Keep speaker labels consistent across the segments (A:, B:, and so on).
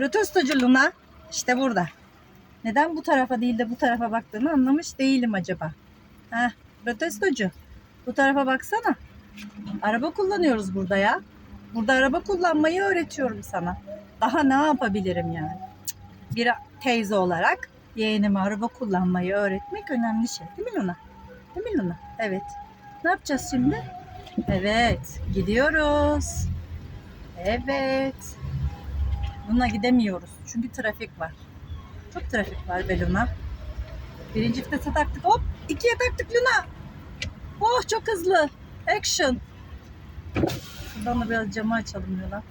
A: Protestocu Luna işte burada. Neden bu tarafa değil de bu tarafa baktığını anlamış değilim acaba. Heh, protestocu. Bu tarafa baksana. Araba kullanıyoruz burada ya. Burada araba kullanmayı öğretiyorum sana. Daha ne yapabilirim yani? Bir teyze olarak yeğenime araba kullanmayı öğretmek önemli şey. Değil mi Luna? Değil mi Luna? Evet. Ne yapacağız şimdi? Evet. Gidiyoruz. Evet. Buna gidemiyoruz. Çünkü trafik var. Çok trafik var be Luna. Birinci vitese taktık. Hop. ikiye taktık Luna. Oh çok hızlı. Action. Şuradan da biraz camı açalım Luna.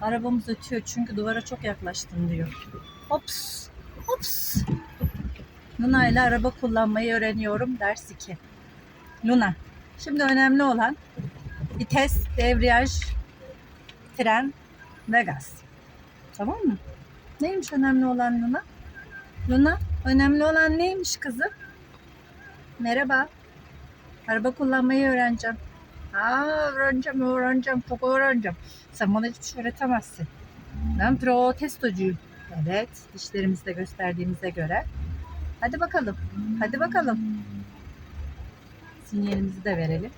A: Arabamız ötüyor çünkü duvara çok yaklaştın diyor. Hops. Hops. Luna ile araba kullanmayı öğreniyorum. Ders 2. Luna. Şimdi önemli olan vites, debriyaj, fren ve gaz. Tamam mı? Neymiş önemli olan Luna? Luna, önemli olan neymiş kızım? Merhaba. Araba kullanmayı öğreneceğim. Aa, öğreneceğim, öğreneceğim, çok öğreneceğim. Sen bana hiçbir şey öğretemezsin. Ben protestocuyum. Evet, dişlerimizi de gösterdiğimize göre. Hadi bakalım, hadi bakalım. Sinyalimizi de verelim.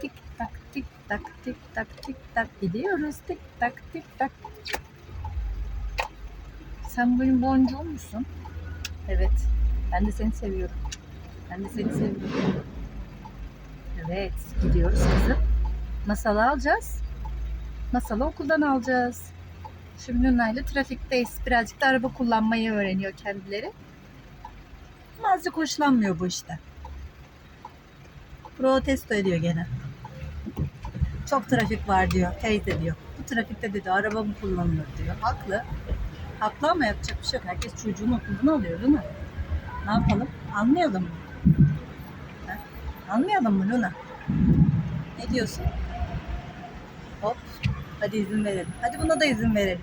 A: Tik tak, tik tak, tik tak, tik tak gidiyoruz. Tik tak, tik tak. Sen benim boncuğum musun? Evet. Ben de seni seviyorum. Ben de seni seviyorum. Evet. Gidiyoruz kızım. Masalı alacağız. Masalı okuldan alacağız. Şimdi Luna'yla trafikteyiz. Birazcık da araba kullanmayı öğreniyor kendileri. Ama azıcık hoşlanmıyor bu işte. Protesto ediyor gene. Çok trafik var diyor. Teyze diyor. Bu trafikte dedi araba mı kullanılır diyor. Haklı. Haklı ama yapacak bir şey yok. Herkes çocuğunu okuldan alıyor değil mi? Ne yapalım? Anlayalım mı? Ha? Anlayalım mı Luna? Ne diyorsun? Hop. Hadi izin verelim. Hadi buna da izin verelim.